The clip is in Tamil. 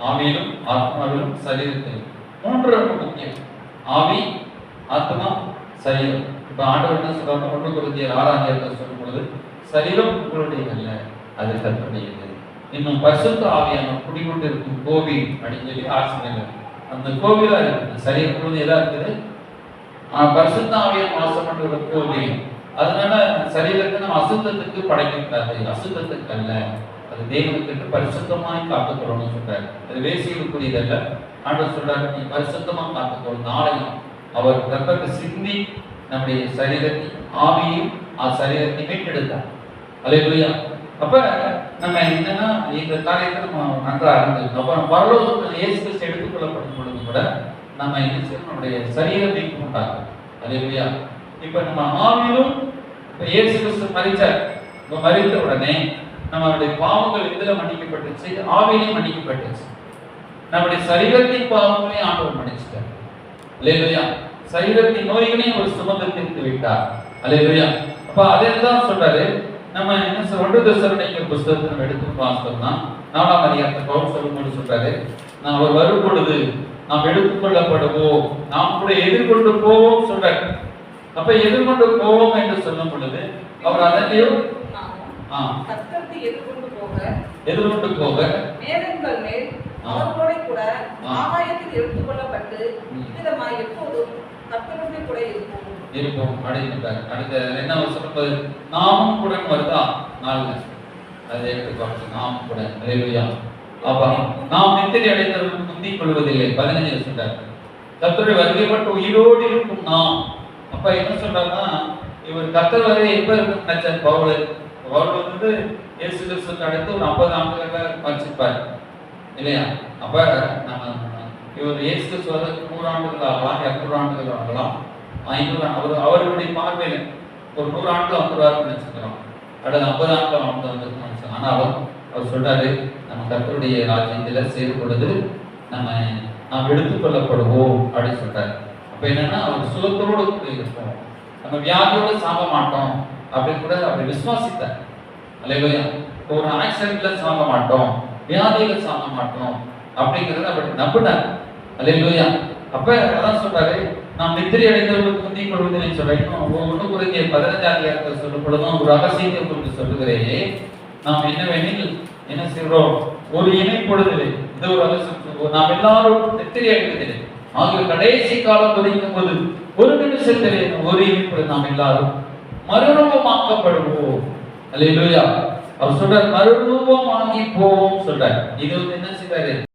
ஆவியிலும் ஆத்மாவிலும் சரீரத்திலும். மூன்று ரொம்ப முக்கியம். ஆவி ஆத்மா சரீரம். இப்ப ஆண்டவர் என்ன சொல்றாங்க ஒன்று குருந்தியர் ஆறாம் அதிகாரத்தில் சொல்லும் பொழுது சரீரம் உங்களுடைய அல்ல அது கற்பனையது இன்னும் பரிசுத்த ஆவியான குடிகொண்டு இருக்கும் கோவில் அப்படின்னு சொல்லி ஆசிரியர் அந்த கோவிலா இருக்குது. சரீரம் முழுவதும் எதா இருக்குது? ஆஹ் பரிசுத்த ஆவியான வாசம் கோவில். அதனால சரீரத்தை நம்ம அசுத்தத்துக்கு படைக்கக்கூடாது அசுத்தத்துக்கு அல்ல. அது தேவனுக்கு பரிசுத்தமாய் காத்துக்கொள்ளணும் சொல்றாரு. அது வேசிகளுக்குரியதல்ல ஆண்டவர் சொல்றாரு நீ பரிசுத்தமா காத்துக்கொள். நாளையும் அவர் கர்த்தருக்கு சிந்தி நம்முடைய சரீரத்தை ஆவியும் ஆ சரீரத்தை மீட்டெடுத்தார். அல்லேலூயா அப்ப நம்ம என்னன்னா இந்த காரியத்தை நம்ம நன்றா அப்புறம் அப்ப பரலோகத்தில் இயேசு எடுத்துக்கொள்ளப்படும் பொழுது கூட நம்ம என்ன செய்யணும்? நம்முடைய சரீரம் நீக்க மாட்டாங்க அல்லேலூயா இப்ப நம்ம ஆவியிலும் இப்ப இயேசு கிறிஸ்து மறிச்சார். இப்ப மறித்த உடனே நம்மளுடைய பாவங்கள் எதுல மன்னிக்கப்பட்டுச்சு? ஆவியிலையும் மன்னிக்கப்பட்டுச்சு. நம்முடைய சரீரத்தின் பாவங்களையும் ஆண்டவர் மன்னிச்சிட்டார். அலையிலையா சரீரத்தின் நோய்களையும் ஒரு சுமந்து தீர்த்து விட்டார். அலையிலையா அப்ப அதே தான் சொல்றாரு. நம்ம என்ன சொல்ற ஒன்று தசரணைக்கு புஸ்தகத்தை நம்ம எடுத்து பார்த்தோம்னா நாலாம் அதிகாரத்தை பவுல் சொல்லும்போது சொல்றாரு நான் அவர் வரும் பொழுது நாம் எடுத்துக்கொள்ளப்படுவோம் நாம் கூட எதிர்கொண்டு போவோம் சொல்றாரு. அப்ப எதிர்கொண்டு போவோம் என்று சொல்லும் பொழுது அவர் அதனையும் கர்த்தருக்கு எதிர்கொண்டு போக எதிர்கொண்டு போக. மேகங்கள் மேல். அவர்களோட கூட. ஆகாயத்தில் எடுத்துக்கொள்ளப்பட்டு. இவ்விதமாய் எப்போதும் கர்த்தருடைய கூட இருப்போம். இருப்போம். அடுத்த என்ன சொல்லும்போது நாமும் கூட வருதா? நாள்ல அதை எடுத்து பார்த்து நாமும் கூட. அலையிலுயா அப்பா நாம் நித்திரை அடைந்தவர்கள் முந்திக் கொள்வதில்லை. பதினஞ்சு சொல்றார் கர்த்தருடைய வருகை மட்டும் உயிரோடு இருக்கும் நாம். அப்ப என்ன சொல்றாருன்னா இவர் கர்த்தர் வரை எப்ப இருக்கும்? நினைச்சார் பவுல் அவர் வந்து இயேசு கிறிஸ்து அடுத்து ஒரு ஐம்பது ஆண்டுகள்ல வச்சிருப்பார் இல்லையா? அப்ப நம்ம இவர் இயேசு கிறிஸ்து வரதுக்கு நூறு ஆண்டுகள் ஆகலாம் இரநூறு ஆண்டுகள் ஆகலாம். ஐநூறு அவர் அவருடைய பார்வையில் ஒரு நூறு ஆண்டுகள் வந்துருவாருன்னு நினச்சிக்கிறோம். அடுத்த ஐம்பது ஆண்டுகள் வந்து வந்து நினைச்சோம். ஆனாலும் அவர் சொல்றாரு நம்ம கத்தருடைய ராஜ்யத்தில் சேரும் பொழுது நம்ம நாம் எடுத்துக்கொள்ளப்படுவோம் அப்படின்னு சொல்றாரு. அப்ப என்னன்னா அவர் சுகத்தோடு இருப்போம். நம்ம வியாதியோடு சாக மாட்டோம் அப்படின்னு கூட அவர் விசுவாசித்தார். அல்லையா ஒரு ஆக்சிடென்ட்ல சாக மாட்டோம். வியாதியில சாக மாட்டோம். அப்படிங்கறத அவர் நம்பினார். அல்லையா அப்ப அதான் சொல்றாரு நாம் நித்திரை அடைந்தவர்களுக்கு முந்திக் கொள்வதில்லை சொல்றேன் ஒன்று குறைந்த பதினஞ்சாம் அதிகாரத்தில் சொல்லும் பொழுதும் ஒரு ரகசியத்தை குறித்து சொல்லுகிறேன். நாம் என்னவெனில் என்ன செய்கிறோம்? ஒரு இணைப்பொழுதில்லை இந்த ஒரு ரகசியம் நாம் எல்லாரும் நித்திரை அடைவதில்லை ஆகிய கடைசி காலம் துணிக்கும் போது ஒரு நிமிஷத்திலே ஒரு இணைப்பொழுது நாம் எல்லாரும் மறுரூபமாக்கப்படுவோம். அல்லேலூயா அவர் சொல்றார் மறுரூபமாகி போவோம் சொல்றார். இது வந்து என்ன செய்றாரு